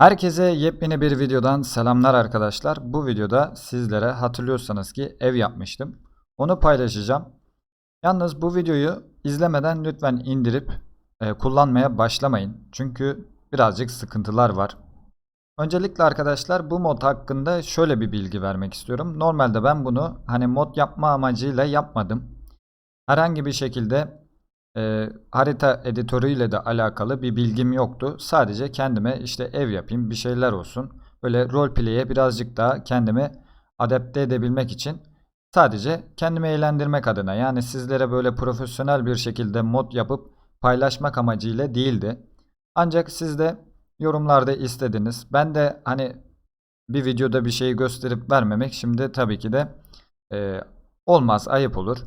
Herkese yepyeni bir videodan selamlar arkadaşlar. Bu videoda sizlere hatırlıyorsanız ki ev yapmıştım. Onu paylaşacağım. Yalnız bu videoyu izlemeden lütfen indirip e, kullanmaya başlamayın. Çünkü birazcık sıkıntılar var. Öncelikle arkadaşlar bu mod hakkında şöyle bir bilgi vermek istiyorum. Normalde ben bunu hani mod yapma amacıyla yapmadım. Herhangi bir şekilde e, harita editörüyle de alakalı bir bilgim yoktu. Sadece kendime işte ev yapayım, bir şeyler olsun. Böyle roleplay'e birazcık daha kendimi adapte edebilmek için sadece kendimi eğlendirmek adına yani sizlere böyle profesyonel bir şekilde mod yapıp paylaşmak amacıyla değildi. Ancak siz de yorumlarda istediniz. Ben de hani bir videoda bir şeyi gösterip vermemek şimdi tabii ki de e, olmaz, ayıp olur.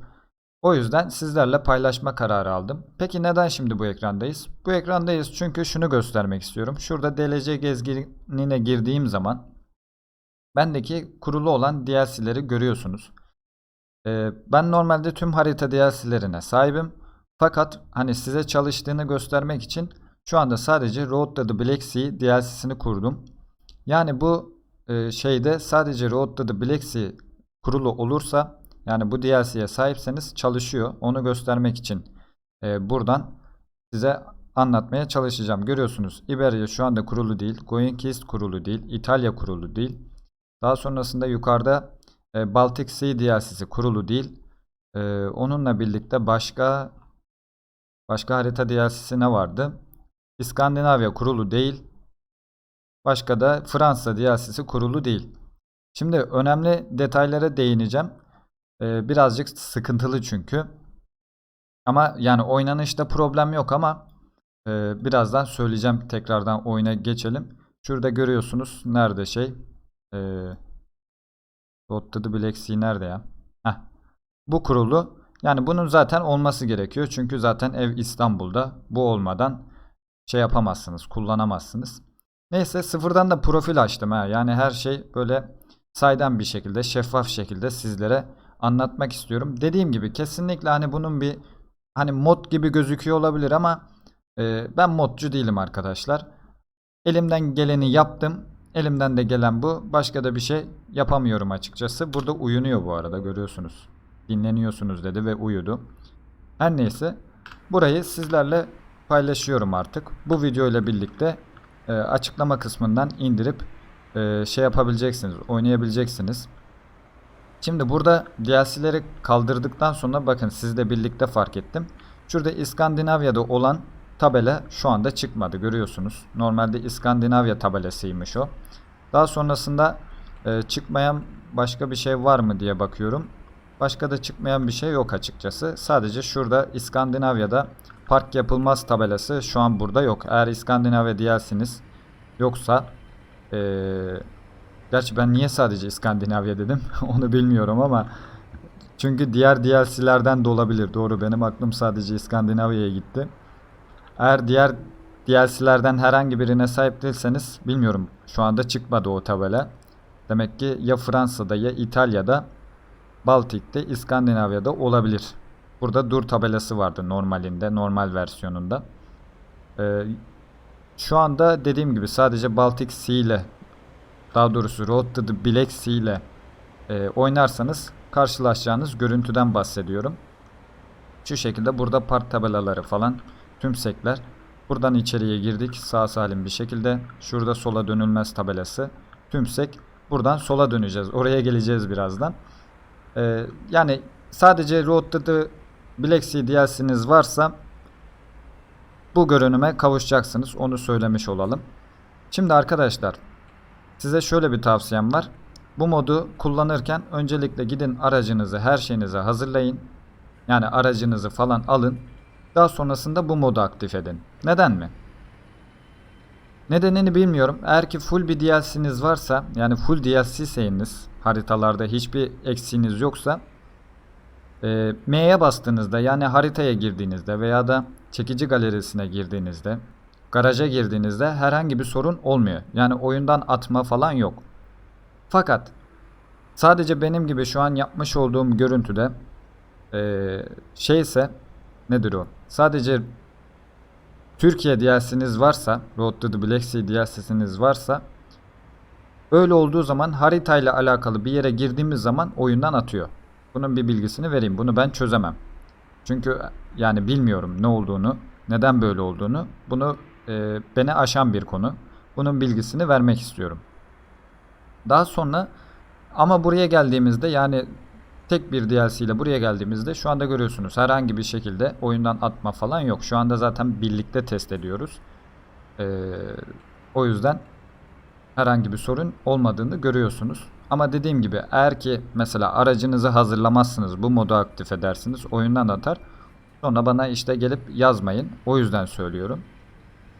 O yüzden sizlerle paylaşma kararı aldım. Peki neden şimdi bu ekrandayız? Bu ekrandayız çünkü şunu göstermek istiyorum. Şurada DLC gezginine girdiğim zaman bendeki kurulu olan DLC'leri görüyorsunuz. Ee, ben normalde tüm harita DLC'lerine sahibim. Fakat hani size çalıştığını göstermek için şu anda sadece Road to the Black Sea DLC'sini kurdum. Yani bu e, şeyde sadece Road to the Black Sea kurulu olursa yani bu DLC'ye sahipseniz çalışıyor. Onu göstermek için e, buradan size anlatmaya çalışacağım. Görüyorsunuz Iberia şu anda kurulu değil. Going East kurulu değil. İtalya kurulu değil. Daha sonrasında yukarıda e, Baltic Sea DLC'si kurulu değil. E, onunla birlikte başka başka harita DLC'si ne vardı? İskandinavya kurulu değil. Başka da Fransa DLC'si kurulu değil. Şimdi önemli detaylara değineceğim. Birazcık sıkıntılı çünkü. Ama yani oynanışta problem yok ama birazdan söyleyeceğim tekrardan oyuna geçelim. Şurada görüyorsunuz nerede şey. E, Black nerede ya? Heh. Bu kurulu. Yani bunun zaten olması gerekiyor. Çünkü zaten ev İstanbul'da. Bu olmadan şey yapamazsınız, kullanamazsınız. Neyse sıfırdan da profil açtım ha. Yani her şey böyle saydam bir şekilde, şeffaf şekilde sizlere anlatmak istiyorum. Dediğim gibi kesinlikle hani bunun bir hani mod gibi gözüküyor olabilir ama e, ben modcu değilim arkadaşlar. Elimden geleni yaptım. Elimden de gelen bu. Başka da bir şey yapamıyorum açıkçası. Burada uyunuyor bu arada görüyorsunuz. Dinleniyorsunuz dedi ve uyudu. Her neyse burayı sizlerle paylaşıyorum artık. Bu video ile birlikte e, açıklama kısmından indirip e, şey yapabileceksiniz, oynayabileceksiniz. Şimdi burada DLC'leri kaldırdıktan sonra bakın sizle birlikte fark ettim. Şurada İskandinavya'da olan tabela şu anda çıkmadı görüyorsunuz. Normalde İskandinavya tabelasıymış o. Daha sonrasında e, çıkmayan başka bir şey var mı diye bakıyorum. Başka da çıkmayan bir şey yok açıkçası. Sadece şurada İskandinavya'da park yapılmaz tabelası şu an burada yok. Eğer İskandinavya DLC'niz yoksa eee Gerçi ben niye sadece İskandinavya dedim onu bilmiyorum ama çünkü diğer DLC'lerden de olabilir. Doğru benim aklım sadece İskandinavya'ya gitti. Eğer diğer DLC'lerden herhangi birine sahip değilseniz bilmiyorum. Şu anda çıkmadı o tabela. Demek ki ya Fransa'da ya İtalya'da Baltik'te İskandinavya'da olabilir. Burada dur tabelası vardı normalinde, normal versiyonunda. Ee, şu anda dediğim gibi sadece Baltic Sea ile daha doğrusu Road to the Black Sea ile e, oynarsanız karşılaşacağınız görüntüden bahsediyorum. Şu şekilde burada park tabelaları falan tüm sekler. Buradan içeriye girdik sağ salim bir şekilde. Şurada sola dönülmez tabelası. Tümsek. Buradan sola döneceğiz. Oraya geleceğiz birazdan. Ee, yani sadece Road to the Black Sea DLC'niz varsa bu görünüme kavuşacaksınız. Onu söylemiş olalım. Şimdi arkadaşlar Size şöyle bir tavsiyem var. Bu modu kullanırken öncelikle gidin aracınızı, her şeyinizi hazırlayın. Yani aracınızı falan alın. Daha sonrasında bu modu aktif edin. Neden mi? Nedenini bilmiyorum. Eğer ki full bir DLC'niz varsa, yani full DLC'seniz, haritalarda hiçbir eksiğiniz yoksa, e, M'ye bastığınızda yani haritaya girdiğinizde veya da çekici galerisine girdiğinizde garaja girdiğinizde herhangi bir sorun olmuyor. Yani oyundan atma falan yok. Fakat sadece benim gibi şu an yapmış olduğum görüntüde ee, şeyse nedir o? Sadece Türkiye DLC'niz varsa, Road to the Black Sea DLC'siniz varsa öyle olduğu zaman haritayla alakalı bir yere girdiğimiz zaman oyundan atıyor. Bunun bir bilgisini vereyim. Bunu ben çözemem. Çünkü yani bilmiyorum ne olduğunu, neden böyle olduğunu. Bunu e, beni aşan bir konu. Bunun bilgisini vermek istiyorum. Daha sonra ama buraya geldiğimizde yani tek bir DLC ile buraya geldiğimizde şu anda görüyorsunuz herhangi bir şekilde oyundan atma falan yok. Şu anda zaten birlikte test ediyoruz. Ee, o yüzden herhangi bir sorun olmadığını görüyorsunuz. Ama dediğim gibi eğer ki mesela aracınızı hazırlamazsınız bu modu aktif edersiniz oyundan atar. Sonra bana işte gelip yazmayın. O yüzden söylüyorum.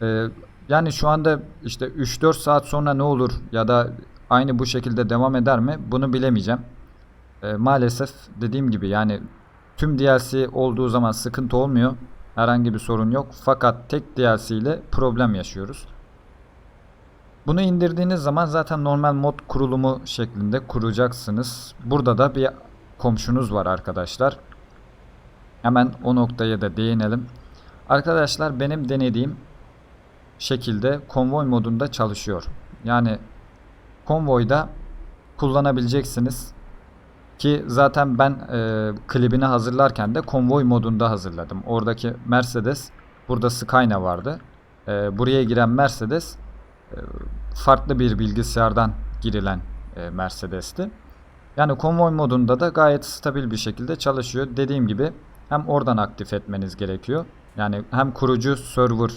Ee, yani şu anda işte 3-4 saat sonra ne olur ya da aynı bu şekilde devam eder mi bunu bilemeyeceğim. Ee, maalesef dediğim gibi yani tüm DLC olduğu zaman sıkıntı olmuyor. Herhangi bir sorun yok. Fakat tek DLC ile problem yaşıyoruz. Bunu indirdiğiniz zaman zaten normal mod kurulumu şeklinde kuracaksınız. Burada da bir komşunuz var arkadaşlar. Hemen o noktaya da değinelim. Arkadaşlar benim denediğim şekilde konvoy modunda çalışıyor. Yani konvoyda kullanabileceksiniz. Ki zaten ben e, klibini hazırlarken de konvoy modunda hazırladım. Oradaki Mercedes, burada Skyna vardı. E, buraya giren Mercedes e, farklı bir bilgisayardan girilen e, Mercedes'ti. Yani konvoy modunda da gayet stabil bir şekilde çalışıyor. Dediğim gibi hem oradan aktif etmeniz gerekiyor. Yani hem kurucu server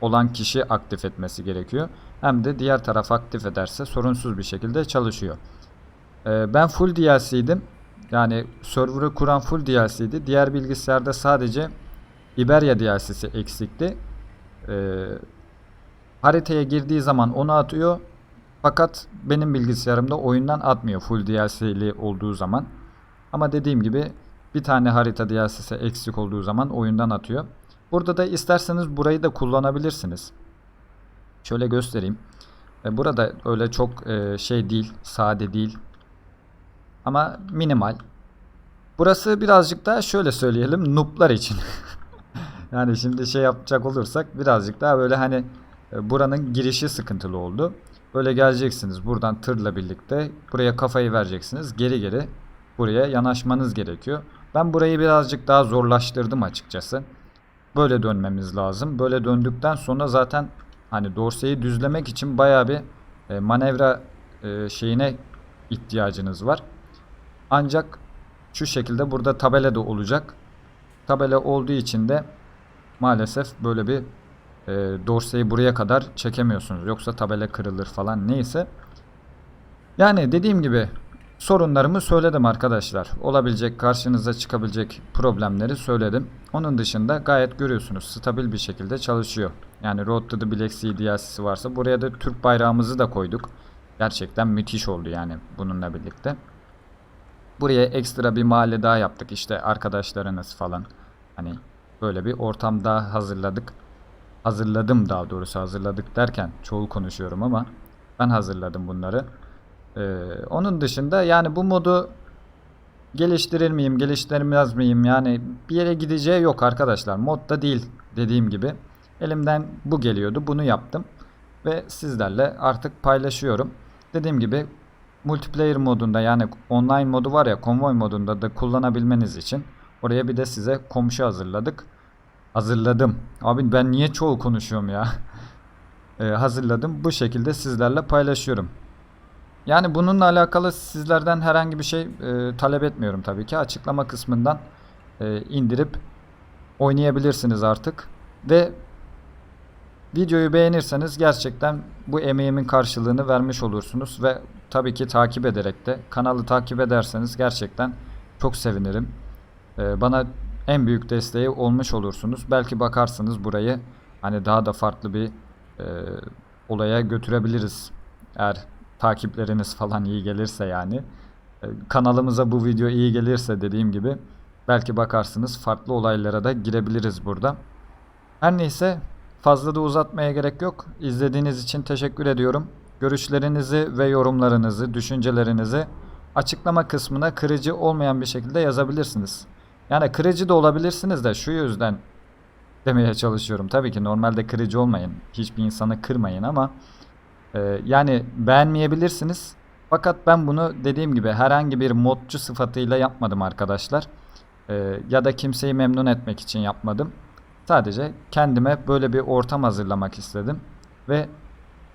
olan kişi aktif etmesi gerekiyor. Hem de diğer taraf aktif ederse sorunsuz bir şekilde çalışıyor. Ee, ben full DLC'ydim. Yani server'ı kuran full DLC'ydi. Diğer bilgisayarda sadece Iberia DLC'si eksikti. Ee, haritaya girdiği zaman onu atıyor. Fakat benim bilgisayarımda oyundan atmıyor full DLC'li olduğu zaman. Ama dediğim gibi bir tane harita DLC'si eksik olduğu zaman oyundan atıyor. Burada da isterseniz burayı da kullanabilirsiniz. Şöyle göstereyim. E, Burada öyle çok e, şey değil, sade değil. Ama minimal. Burası birazcık daha şöyle söyleyelim noob'lar için. yani şimdi şey yapacak olursak birazcık daha böyle hani e, buranın girişi sıkıntılı oldu. Böyle geleceksiniz buradan tırla birlikte buraya kafayı vereceksiniz. Geri geri buraya yanaşmanız gerekiyor. Ben burayı birazcık daha zorlaştırdım açıkçası. Böyle dönmemiz lazım. Böyle döndükten sonra zaten hani dorseyi düzlemek için baya bir e, manevra e, şeyine ihtiyacınız var. Ancak şu şekilde burada tabela da olacak. Tabela olduğu için de maalesef böyle bir e, dorseyi buraya kadar çekemiyorsunuz. Yoksa tabela kırılır falan neyse. Yani dediğim gibi sorunlarımı söyledim arkadaşlar. Olabilecek karşınıza çıkabilecek problemleri söyledim. Onun dışında gayet görüyorsunuz stabil bir şekilde çalışıyor. Yani Road to the Black Sea DLC'si varsa buraya da Türk bayrağımızı da koyduk. Gerçekten müthiş oldu yani bununla birlikte. Buraya ekstra bir mahalle daha yaptık işte arkadaşlarınız falan. Hani böyle bir ortam daha hazırladık. Hazırladım daha doğrusu hazırladık derken çoğul konuşuyorum ama ben hazırladım bunları. Ee, onun dışında yani bu modu geliştirir miyim, geliştirmez miyim? Yani bir yere gideceği yok arkadaşlar. Modda değil dediğim gibi. Elimden bu geliyordu. Bunu yaptım. Ve sizlerle artık paylaşıyorum. Dediğim gibi multiplayer modunda yani online modu var ya konvoy modunda da kullanabilmeniz için oraya bir de size komşu hazırladık. Hazırladım. Abi ben niye çoğu konuşuyorum ya? Ee, hazırladım. Bu şekilde sizlerle paylaşıyorum. Yani bununla alakalı sizlerden herhangi bir şey e, talep etmiyorum tabii ki. Açıklama kısmından e, indirip oynayabilirsiniz artık. Ve videoyu beğenirseniz gerçekten bu emeğimin karşılığını vermiş olursunuz. Ve tabii ki takip ederek de kanalı takip ederseniz gerçekten çok sevinirim. E, bana en büyük desteği olmuş olursunuz. Belki bakarsınız burayı hani daha da farklı bir e, olaya götürebiliriz. Eğer takipleriniz falan iyi gelirse yani. E, Kanalımıza bu video iyi gelirse dediğim gibi belki bakarsınız farklı olaylara da girebiliriz burada. Her neyse fazla da uzatmaya gerek yok. İzlediğiniz için teşekkür ediyorum. Görüşlerinizi ve yorumlarınızı, düşüncelerinizi açıklama kısmına kırıcı olmayan bir şekilde yazabilirsiniz. Yani kırıcı da olabilirsiniz de şu yüzden demeye çalışıyorum. Tabii ki normalde kırıcı olmayın. Hiçbir insanı kırmayın ama e, yani beğenmeyebilirsiniz. Fakat ben bunu dediğim gibi herhangi bir modcu sıfatıyla yapmadım arkadaşlar. E, ya da kimseyi memnun etmek için yapmadım. Sadece kendime böyle bir ortam hazırlamak istedim. Ve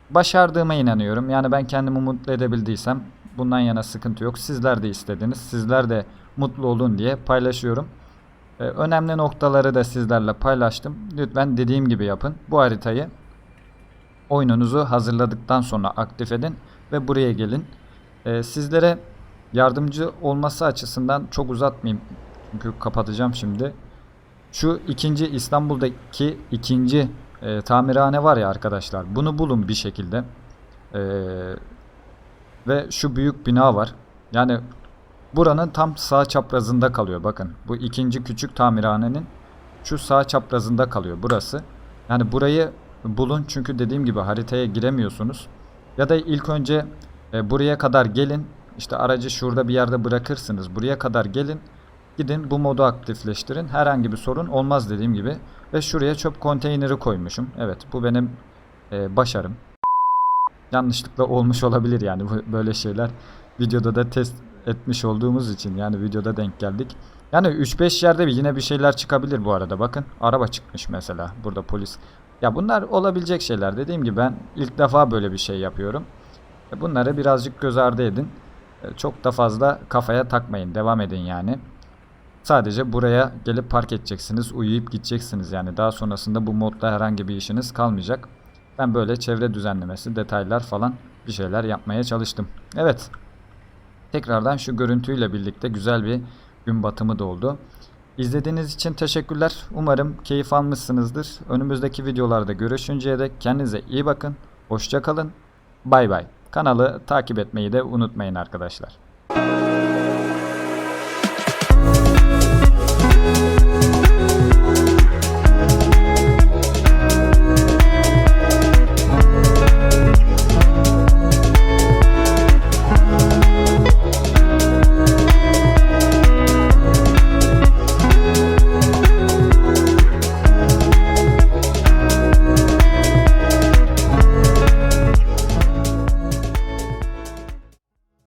başardığıma inanıyorum. Yani ben kendimi mutlu edebildiysem bundan yana sıkıntı yok. Sizler de istediniz. Sizler de mutlu olun diye paylaşıyorum. Ee, önemli noktaları da sizlerle paylaştım. Lütfen dediğim gibi yapın. Bu haritayı oyununuzu hazırladıktan sonra aktif edin ve buraya gelin. Ee, sizlere yardımcı olması açısından çok uzatmayayım. Çünkü kapatacağım şimdi. Şu ikinci İstanbul'daki ikinci e, tamirhane var ya arkadaşlar. Bunu bulun bir şekilde. Ee, ve şu büyük bina var. Yani buranın tam sağ çaprazında kalıyor. Bakın bu ikinci küçük tamirhanenin şu sağ çaprazında kalıyor burası. Yani burayı bulun çünkü dediğim gibi haritaya giremiyorsunuz. Ya da ilk önce e, buraya kadar gelin. İşte aracı şurada bir yerde bırakırsınız. Buraya kadar gelin. Gidin bu modu aktifleştirin. Herhangi bir sorun olmaz dediğim gibi. Ve şuraya çöp konteyneri koymuşum. Evet bu benim e, başarım. Yanlışlıkla olmuş olabilir yani böyle şeyler. Videoda da test etmiş olduğumuz için yani videoda denk geldik. Yani 3-5 yerde bir yine bir şeyler çıkabilir bu arada. Bakın araba çıkmış mesela. Burada polis. Ya bunlar olabilecek şeyler. Dediğim gibi ben ilk defa böyle bir şey yapıyorum. E, Bunları birazcık göz ardı edin. E, Çok da fazla kafaya takmayın. Devam edin yani. Sadece buraya gelip park edeceksiniz, uyuyup gideceksiniz yani. Daha sonrasında bu modda herhangi bir işiniz kalmayacak. Ben böyle çevre düzenlemesi, detaylar falan bir şeyler yapmaya çalıştım. Evet. Tekrardan şu görüntüyle birlikte güzel bir gün batımı da oldu. İzlediğiniz için teşekkürler. Umarım keyif almışsınızdır. Önümüzdeki videolarda görüşünceye dek kendinize iyi bakın. Hoşça kalın. Bay bay. Kanalı takip etmeyi de unutmayın arkadaşlar.